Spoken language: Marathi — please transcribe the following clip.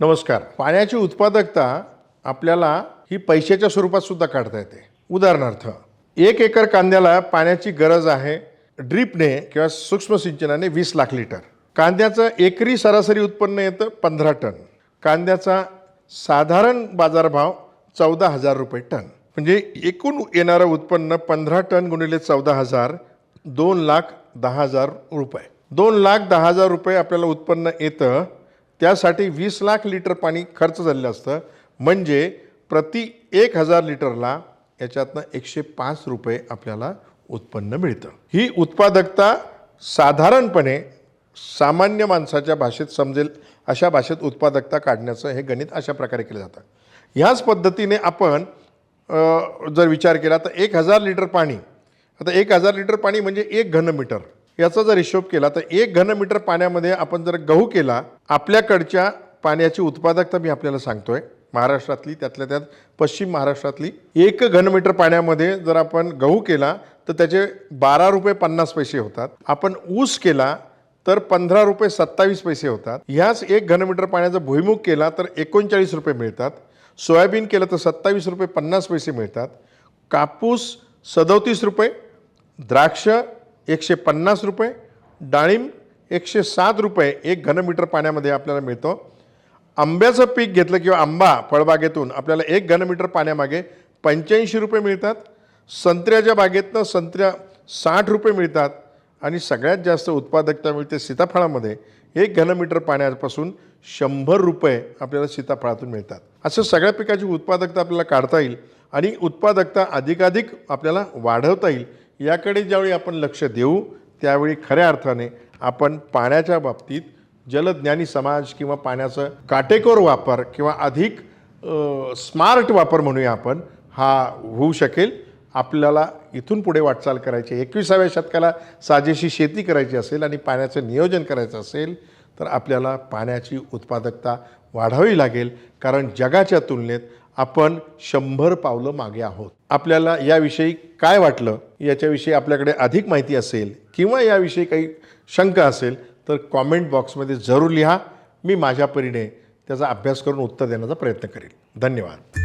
नमस्कार. पाण्याची उत्पादकता आपल्याला ही पैशाच्या स्वरूपात सुद्धा काढता येते. उदाहरणार्थ एक एकर कांद्याला पाण्याची गरज आहे ड्रीपने किंवा सूक्ष्म सिंचनाने वीस लाख लिटर. कांद्याचं एकरी सरासरी उत्पन्न येतं पंधरा टन. कांद्याचा साधारण बाजारभाव चौदा हजार रुपये टन. म्हणजे एकूण येणारं उत्पन्न पंधरा टन गुणिले चौदा हजार दोन लाख दहा हजार रुपये. दोन लाख दहा हजार रुपये आपल्याला उत्पन्न येतं त्यासाठी वीस लाख लिटर पाणी खर्च झालेलं असतं. म्हणजे प्रति एक हजार लिटरला याच्यातनं एकशे पाच रुपये आपल्याला उत्पन्न मिळतं. ही उत्पादकता साधारणपणे सामान्य माणसाच्या भाषेत समजेल अशा भाषेत उत्पादकता काढण्याचं हे गणित अशा प्रकारे केलं जातं. ह्याच पद्धतीने आपण जर विचार केला तर एक हजार लिटर पाणी आता एक हजार लिटर पाणी म्हणजे एक घनमीटर याचा जर हिशोब केला तर एक घनमीटर पाण्यामध्ये आपण जर गहू केला आपल्याकडच्या पाण्याची उत्पादकता मी आपल्याला सांगतोय. महाराष्ट्रातली त्यातल्या त्यात पश्चिम महाराष्ट्रातली एक घनमीटर पाण्यामध्ये जर आपण गहू केला तर त्याचे बारा रुपये पन्नास पैसे होतात. आपण ऊस केला तर पंधरा रुपये सत्तावीस पैसे होतात. ह्याच एक घनमीटर पाण्याचा भुईमुग केला तर एकोणचाळीस रुपये मिळतात. सोयाबीन केलं तर सत्तावीस रुपये पन्नास पैसे मिळतात. कापूस सदोतीस रुपये द्राक्ष एकशे पन्नास रुपये डाळिंब एकशे सात रुपये एक घनमीटर पाण्यामध्ये आपल्याला मिळतो. आंब्याचं पीक घेतलं किंवा आंबा फळबागेतून आपल्याला एक घनमीटर पाण्यामागे पंच्याऐंशी रुपये मिळतात. संत्र्याच्या बागेतनं संत्र्या साठ रुपये मिळतात आणि सगळ्यात जास्त उत्पादकता मिळते सीताफळामध्ये. एक घनमीटर पाण्यापासून शंभर रुपये आपल्याला सीताफळातून मिळतात. असं सगळ्या पिकाची उत्पादकता आपल्याला काढता येईल आणि उत्पादकता अधिकाधिक आपल्याला वाढवता येईल. याकडे ज्यावेळी आपण लक्ष देऊ त्यावेळी खऱ्या अर्थाने आपण पाण्याच्या बाबतीत जलज्ञानी समाज किंवा पाण्याचं काटेकोर वापर किंवा अधिक स्मार्ट वापर म्हणूया आपण हा होऊ शकेल. आपल्याला इथून पुढे वाटचाल करायची एकविसाव्या शतकाला साजेशी शेती करायची असेल आणि पाण्याचं नियोजन करायचं असेल तर आपल्याला पाण्याची उत्पादकता वाढावी लागेल कारण जगाच्या तुलनेत आपण शंभर पावलं मागे आहोत. आपल्याला याविषयी काय वाटलं याच्याविषयी आपल्याकडे अधिक माहिती असेल किंवा याविषयी काही शंका असेल तर कॉमेंट बॉक्समध्ये जरूर लिहा. मी माझ्या परीने त्याचा अभ्यास करून उत्तर देण्याचा प्रयत्न करेन धन्यवाद.